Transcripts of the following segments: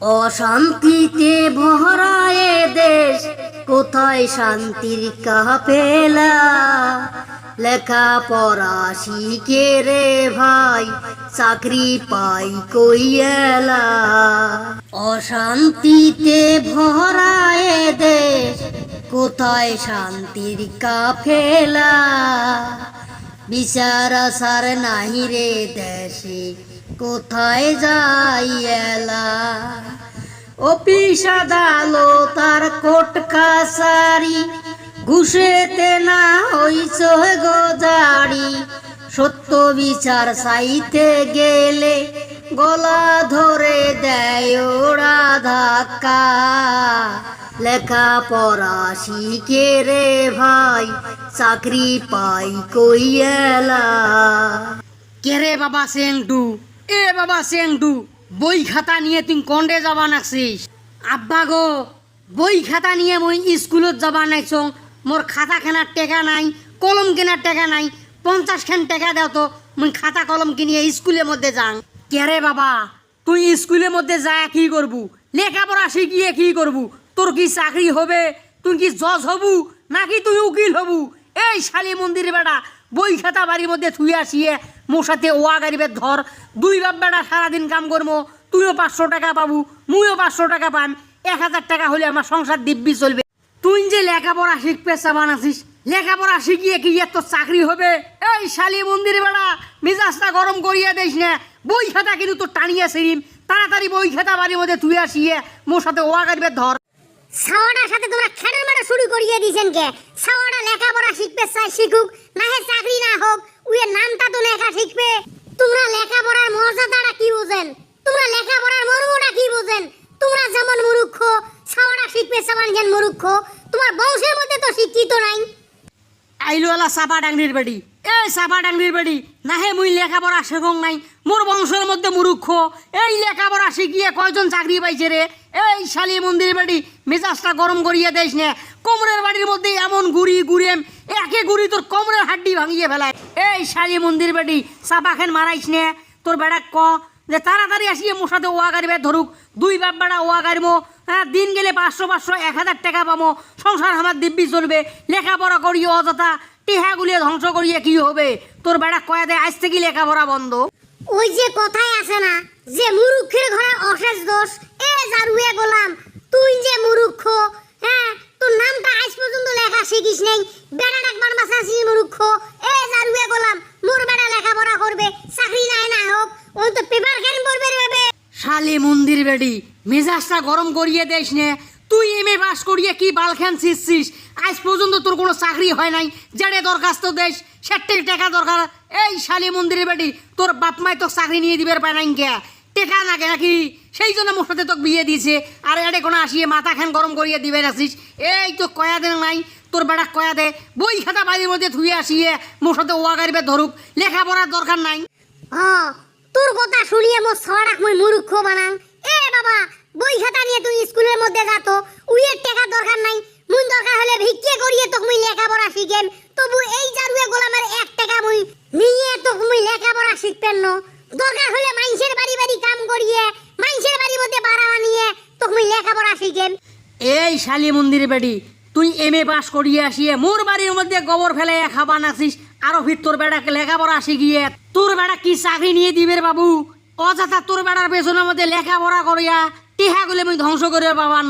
অশান্তিতে ভরা এ দেশ, কোথায় শান্তির কাপেলা? লেখা পড়া শিখে রে ভাই, চাকরি পাই কইয়েলা অশান্তিতে ভরা এ দেশ, কোথায় শান্তির কাফেলা বিচার আসার নাহি রে দেশে কোথায় যাই এলা? অফিস আদালত তার কোট কাছারি, ঘুষেতে না হইছ গোজারি সত্য বিচার চাইতে গেলে গলা ধরে দেয় ওরা ধাক্কা। লেখা পড়া শিখে রে ভাই, চাকরি পাই কইয়েলা কে রে বাবা সেংটু এ বাবা সেংটু বই খাতা নিয়ে তুই কন্ডে যাবা নাকছিস? আব্বা গো, বই খাতা নিয়ে মই স্কুলত যাবা নাইছ মোর খাতা কেনার টেকা নাই, কলম কেনার টেকা নাই, পঞ্চাশ খান টাকা দাও তো, মুই খাতা কলম কিনিয়ে স্কুলের মধ্যে যাং। কে রে বাবা, তুই স্কুলের মধ্যে যায় কি করবু? লেখাপড়া শিখিয়ে কি করবু? তোর কি চাকরি হবে? তুই কি জজ হবু? নাকি তুই উকিল হবু? এই শালি মন্দির বেটা, বই খাতা বাড়ির মধ্যে থুই আসিয়ে মোর সাথে ওয়া ধর। দুই বাপ বেটা সারাদিন কাম করব তুইও পাঁচশো টাকা পাবু, মুইও পাঁচশো টাকা পাম। এক হাজার টাকা হলে আমার সংসার দিব্যি চলবে। তুই যে লেখাপড়া শিখবে চাবান আছিস, লেখাপড়া শিখিয়ে কি এত চাকরি হবে? এই শালি মন্দির বেড়া, মেজাজটা গরম করিয়া দিস না। বই খাতা কিন্তু তোর টানিয়া সেরিম তাড়াতাড়ি বই খাতা বাড়ির মধ্যে তুই আসিয়ে মোর সাথে ওয়া গাড়িবের ধর। সাওয়াটার সাথে তোমরা খেটার মারা শুরু করিয়ে দিয়েছেন কে? সাওয়াটা লেখাপড়া শিখবে চাই শিখুক, না চাকরি না হোক। উয়ে নামটা তো লেখা শিখবে তোমরা লেখাপড়ার মর্যাদাটা কি বুঝেন? তোমরা লেখাপড়ার মর্মটা কি বুঝেন? তোমরা যেমন মূর্খ সাওয়াটা শিখবে সাবান যেন মূর্খ। তোমার বংশের মধ্যে তো শিক্ষিত নাই। আইলোয়ালা চাপা ডাংরির বাড়ি। এই চাপা ডাংরির বাড়ি, নাহে মুই লেখাপড়া শেখং নাই। মোর বংশের মধ্যে মুরুক্ষ এই লেখাপড়া শিখিয়ে কয়জন চাকরি পাইছে রে? এই শালি মন্দির বাড়ি, মেজাজটা গরম করিয়ে দেশ নে। কোমরের বাড়ির মধ্যে এমন গুড়ি, গুড়েম, একে গুড়ি তোর কোমরের হাড্ডি ভাঙিয়ে ফেলায়। এই শালি মন্দির বাড়ি চাপা খেন মারাইস নে, তোর বেড়া ক, যে তাড়াতাড়ি আসিয়ে মোর ওয়া গাড়িবে, ধরুক, দুই বাপ বেড়া ওয়া গাড়িমো হ্যাঁ দিন গেলে পাঁচশো পাঁচশো, এক হাজার টাকা পাবো, সংসার আমার দিব্যি চলবে, লেখাপড়া করিয়ে অযথা, টিহা গুলিয়ে ধ্বংস করিয়ে কি হবে? তোর বেড়া কয়া দেয় আজ থেকে লেখাপড়া বন্ধ। ওই যে কথাই আছে না, যে মুরুক্ষের ঘরে অশেষ দোষ, এ জারুয়ে গোলাম, তুই যে মুরুক্ষ হ্যাঁ তোর নামটা আজ পর্যন্ত লেখা শিখিস নেই বেড়া ডাকবার মাসাসি মুরুক্ষ এ জারুয়ে গোলাম। মোর বেড়া লেখাপড়া করবে, চাকরি নাই না হোক ও তো পেপার কেন পড়বে রে বাবে শালি মন্দির বেডি, মেজাজটা গরম করিয়ে দেস নে। তুই এম এ পাস করিয়ে কি বাল খান ছিঁচ্ছিস আজ পর্যন্ত তোর কোনো চাকরি হয় নাই যেটা দরখাস্ত দেশ সেটের টাকা দরকার। এই শালি মন্দিরের বেটি তোর বাপ মাই তোর চাকরি নিয়ে দিবার পায় নাই কে। টেকা নাকি নাকি? সেই জন্য মোর সাথে তোকে বিয়ে দিয়েছে আর এডে কোনো আসিয়ে মাথা খান গরম করিয়ে দিবে আসিস এই তো কয়া দেন নাই তোর বেটা কয়া দে বই খাতা বাড়ির মধ্যে থুয়ে আসিয়ে মোর সাথে ওয়া গাড়িবে ধরুক লেখাপড়ার দরকার নাই। হ তোর কথা শুনিয়ে মোর ছড়াক মই মুরুক্ষ বানাং। এ বাবা বই খাতা নিয়ে তুই স্কুলের মধ্যে যা তো উইয়ের টাকা দরকার নাই। মুই দরকার হলে ভিক্ষে করিয়ে তোকে মুই লেখাপড়া শিখেন তবু এই জারুয়ে গোলামের এক টাকা মুই নিয়ে তোকে মুই লেখাপড়া শিখতেন ন। দরকার হলে মাইনসের বাড়ি বাড়ি কাম করিয়ে মাইনসের বাড়ির মধ্যে বাড়া নিয়ে তোকে মুই লেখাপড়া শিখেন এই শালি মন্দির বেটি তুই এম এ পাস করিয়ে আসিয়ে মোর বাড়ির মধ্যে গোবর ফেলে খাবা নাছিস, আরও ফির তোর বেড়াকে লেখাপড়া শিখিয়ে তোর বেড়া কি চাকরি নিয়ে দিবে বাবু? অযথা তোর বেড়ার পেছনের মধ্যে লেখাপড়া করিয়া টিহা গুলি আমি ধ্বংস করে পাবার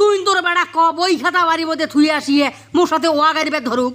তুই তোর বেড়া ক বই খাতা বাড়ির মধ্যে থুই আসিয়ে মোর সাথে ওয়া গাড়িবে ধরুক।